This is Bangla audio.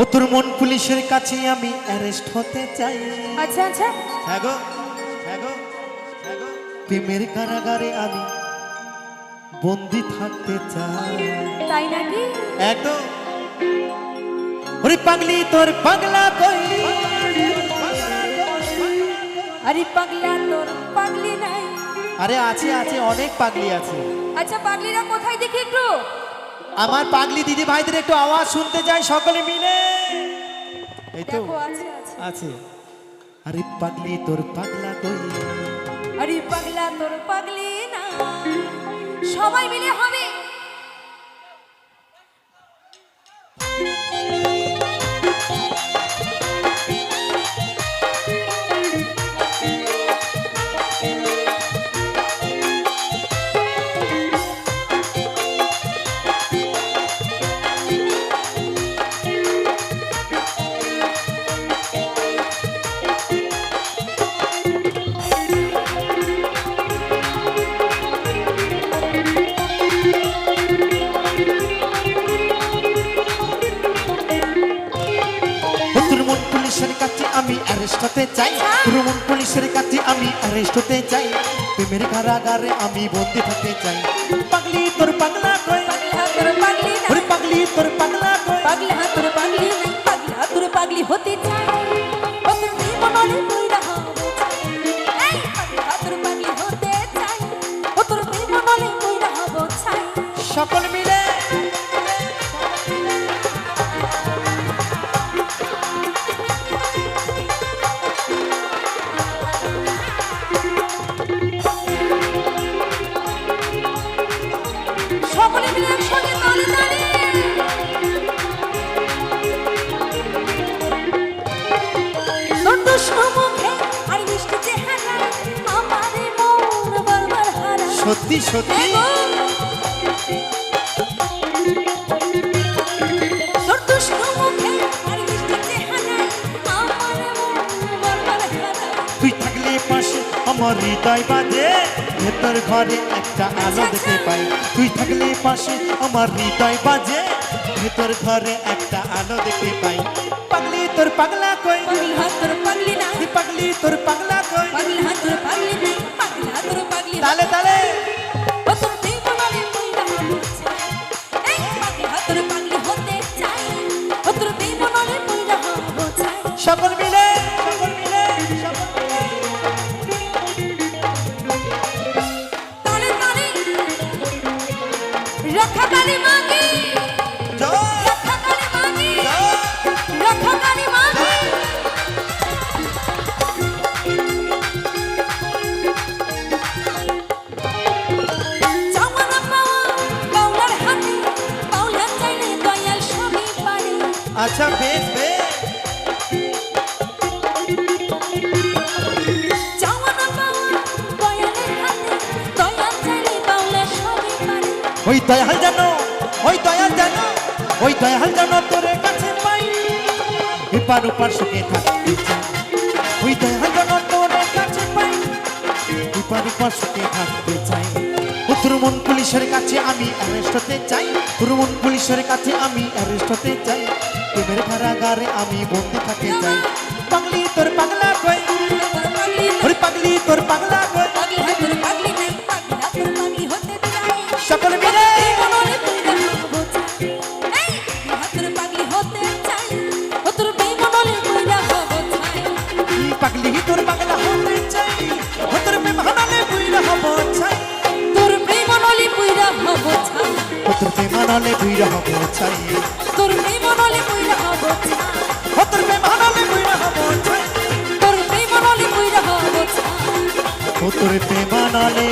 ও তোর মন পুলিশের কাছে আমি অ্যারেস্ট হতে চাই। আচ্ছা আচ্ছা। হ্যাঁ গো হ্যাঁ গো হ্যাঁ গো। প্রেমের কারাগারে আমি বন্দি থাকতে চাই। তাই নাকি? একদম ওরে পাগলি তোর পাগলা কই? আরে পাগলা তোর পাগলি নাই। আরে আছে আছে অনেক পাগলি আছে। আচ্ছা পাগলিরা কোথায় দেখি একটু? আমার পাগলি দিদি ভাইদের একটু আওয়াজ শুনতে চাই সকলে মিলে। এই তো আছে। আরে পাগলি তোর পাগলা কই? আরে পাগলা তোর পাগলি না। সবাই মিলে হবে অ্যারেস্ট হতে চাই। তোর মন পুলিশের কাছে আমি অ্যারেস্ট হতে চাই। প্রেমের কারাগারে আমি বন্দি থাকতে চাই। পাগলি তোর পাগলা কই? পাগলা তোর পাগলি কই? পাগলা তোর পাগলি পাগলা তোর পাগলি হতে চাই। ও তোর বারবার হারা তুই থাকলে পাশে আমার হৃদয় বাজে। ভেতর ঘরে একটা আলো দেখতে পাই। তুই থাকলে পাশে আমার হৃদয় বাজে। ভেতর ঘরে একটা আলো দেখতে পাই। পাগলি তোর পাগলা কই পাগলি হাত তোর পাগলি না। পাগলি তোর পাগলা কই আচ্ছা বেশ বেশ। ওই দয়াল ওই দয়াল জানো ওই দয়াল জানো তোর কাছে পাই। এপার ওপার সুখে থাকতে চাই ওই দয়াল জানো তোর কাছে পাই। এপার ওপার সুখে থাকতে চাই। ও পুলিশের কাছে আমি অ্যারেস্ট হতে চাই। তোর পুলিশের কাছে আমি অ্যারেস্ট হতে চাই। প্রেমের কারাগারে আমি বন্দি থাকতে চাই। পাগলি তোর পাগলা কই? পাগলি তোর পাগলি মেহমানে বুইরা হব চাই। তোর প্রেমনলে কইরা হব চাই। ও তোর মেহমানে বুইরা হব চাই। তোর প্রেমনলে কইরা হব চাই। ও তোর মেহমানে